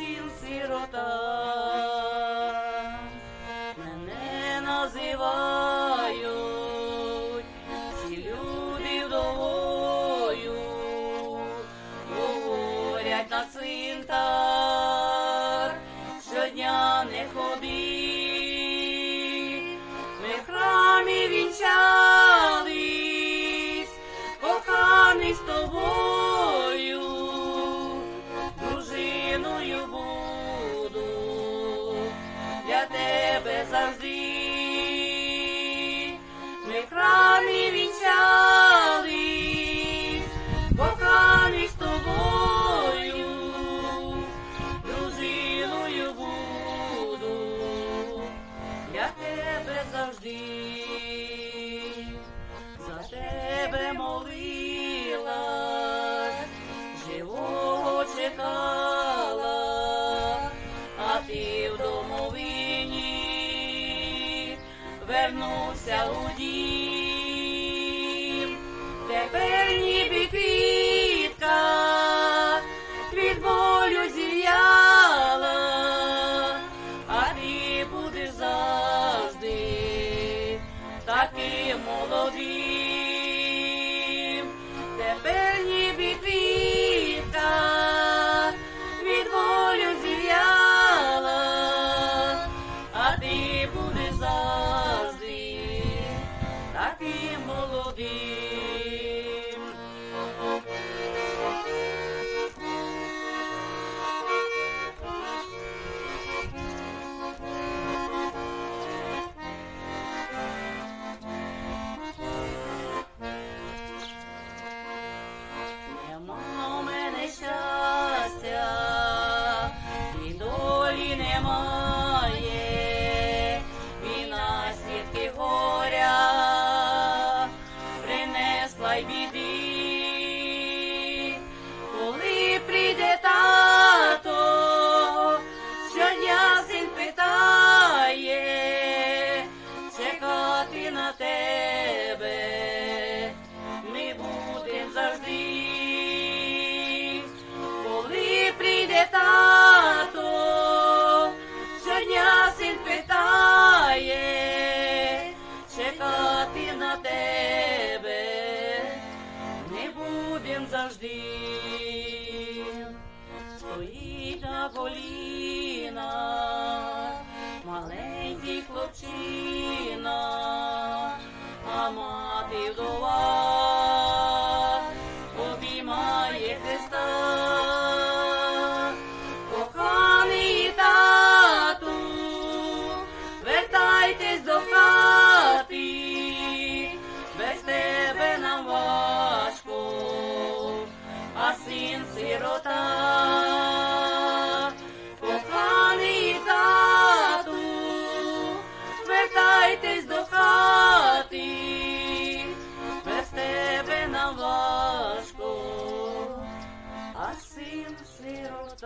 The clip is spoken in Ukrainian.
син сирота, мене називають, всі люди вдовою, говорять на цвинтар, щодня не ходи, ми в храмі вінчаємо. вернувся у дім. baby. стоїть на колінах, маленький хлопчина, а мати вдова. convosco, assim ser o